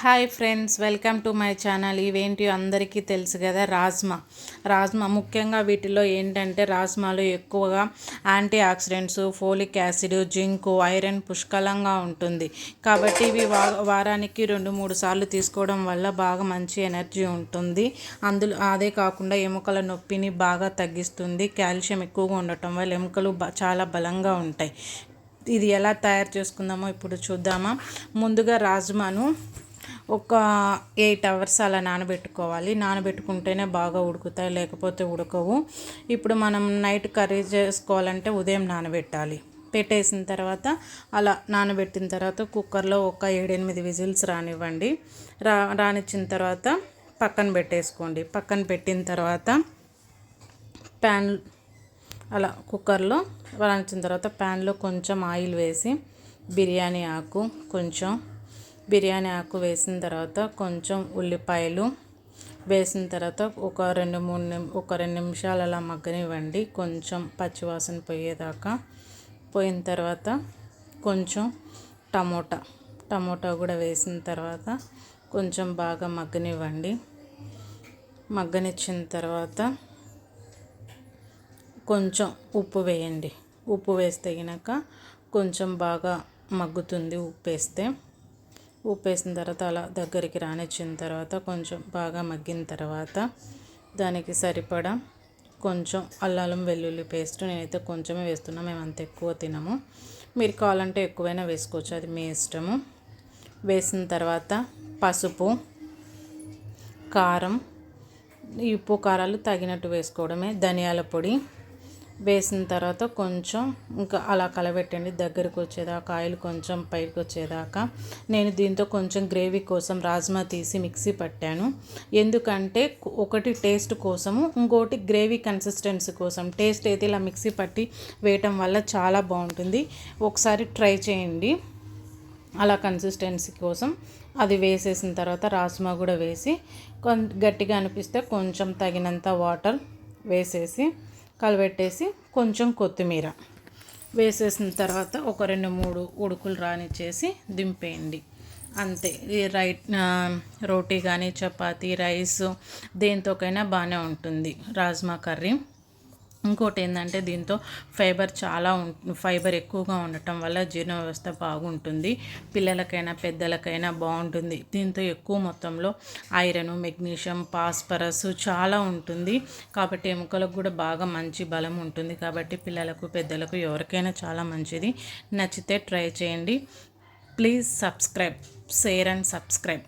Hi friends welcome to my channel. ఇవేంటి అందరికీ తెలుసు కదా రాజ్మా. రాజ్మా ముఖ్యంగా వీటిలో ఏంటంటే రాజ్మాలో ఎక్కువగా antioxidants folic acid zinc iron పుష్కలంగా ఉంటుంది. కాబట్టి ఇవి వారానికి రెండు మూడు సార్లు తీసుకోవడం వల్ల బాగా మంచి ఎనర్జీ ఉంటుంది. అందులో అదే కాకుండా ఎముకల నొప్పిని బాగా తగ్గిస్తుంది. కాల్షియం ఎక్కువగా ఉండటం వల్ల ఎముకలు చాలా బలంగా ఉంటాయి. ఇది ఎలా తయారు చేసుకుందామో ఇప్పుడు చూద్దామా. ముందుగా రాజ్మాను ఒక ఎయిట్ అవర్స్ అలా నానబెట్టుకోవాలి. నానబెట్టుకుంటేనే బాగా ఉడుకుతాయి లేకపోతే ఉడకవు. ఇప్పుడు మనం నైట్ కర్రీ చేసుకోవాలంటే ఉదయం నానబెట్టాలి. పెట్టేసిన తర్వాత అలా నానబెట్టిన తర్వాత కుక్కర్లో ఒక ఏడెనిమిది విజిల్స్ రానివ్వండి. రా రానిచ్చిన తర్వాత పక్కన పెట్టేసుకోండి. పక్కన పెట్టిన తర్వాత ప్యాన్ అలా కుక్కర్లో రానిచ్చిన తర్వాత ప్యాన్లో కొంచెం ఆయిల్ వేసి బిర్యానీ ఆకు కొంచెం బిర్యానీ ఆకు వేసిన తర్వాత కొంచెం ఉల్లిపాయలు వేసిన తర్వాత ఒక రెండు మూడు నిమి ఒక రెండు నిమిషాలు అలా మగ్గనివ్వండి. కొంచెం పచ్చివాసన పోయేదాకా. పోయిన తర్వాత కొంచెం టమోటా టమోటా కూడా వేసిన తర్వాత కొంచెం బాగా మగ్గనివ్వండి. మగ్గనిచ్చిన తర్వాత కొంచెం ఉప్పు వేయండి. ఉప్పు వేస్తే కనుక కొంచెం బాగా మగ్గుతుంది ఉప్పు వేస్తే. ఉప్పు వేసిన తర్వాత అలా దగ్గరికి రానిచ్చిన తర్వాత కొంచెం బాగా మగ్గిన తర్వాత దానికి సరిపడా కొంచెం అల్లం వెల్లుల్లి పేస్ట్ నేనైతే కొంచెమే వేస్తున్నా మేము అంత ఎక్కువ తినము. మీరు కావాలంటే ఎక్కువైనా వేసుకోవచ్చు అది మీ ఇష్టము. వేసిన తర్వాత పసుపు కారం ఉప్పు కారాలు తగినట్టు వేసుకోవడమే ధనియాల పొడి వేసిన తర్వాత కొంచెం ఇంకా అలా కలబెట్టండి. దగ్గరికి వచ్చేదాకా ఆయిల్ కొంచెం పైకి వచ్చేదాకా. నేను దీంతో కొంచెం గ్రేవీ కోసం రాజ్మా తీసి మిక్సీ పట్టాను. ఎందుకంటే ఒకటి టేస్ట్ కోసము ఇంకోటి గ్రేవీ కన్సిస్టెన్సీ కోసం. టేస్ట్ అయితే ఇలా మిక్సీ పట్టి వేయటం వల్ల చాలా బాగుంటుంది. ఒకసారి ట్రై చేయండి. అలా కన్సిస్టెన్సీ కోసం. అది వేసేసిన తర్వాత రాజ్మా కూడా వేసి కొం గట్టిగా అనిపిస్తే కొంచెం తగినంత వాటర్ వేసేసి కలబెట్టేసి కొంచెం కొత్తిమీర వేసేసిన తర్వాత ఒక రెండు మూడు ఉడుకులు రానిచ్చేసి దింపేయండి. అంతే. ఈ రైట్ రోటీ కానీ చపాతీ రైస్ దేంతోకైనా బాగానే ఉంటుంది. రాజ్మా కర్రీ. ఇంకోటి ఏంటంటే దీంతో ఫైబర్ చాలా ఫైబర్ ఎక్కువగా ఉండటం వల్ల జీర్ణ వ్యవస్థ బాగుంటుంది. పిల్లలకైనా పెద్దలకైనా బాగుంటుంది. దీంతో ఎక్కువ మొత్తంలో ఐరన్ మెగ్నీషియం పాస్పరస్ చాలా ఉంటుంది. కాబట్టి ఎముకలకు కూడా బాగా మంచి బలం ఉంటుంది. కాబట్టి పిల్లలకు పెద్దలకు ఎవరికైనా చాలా మంచిది. నచ్చితే ట్రై చేయండి. Please subscribe share and subscribe.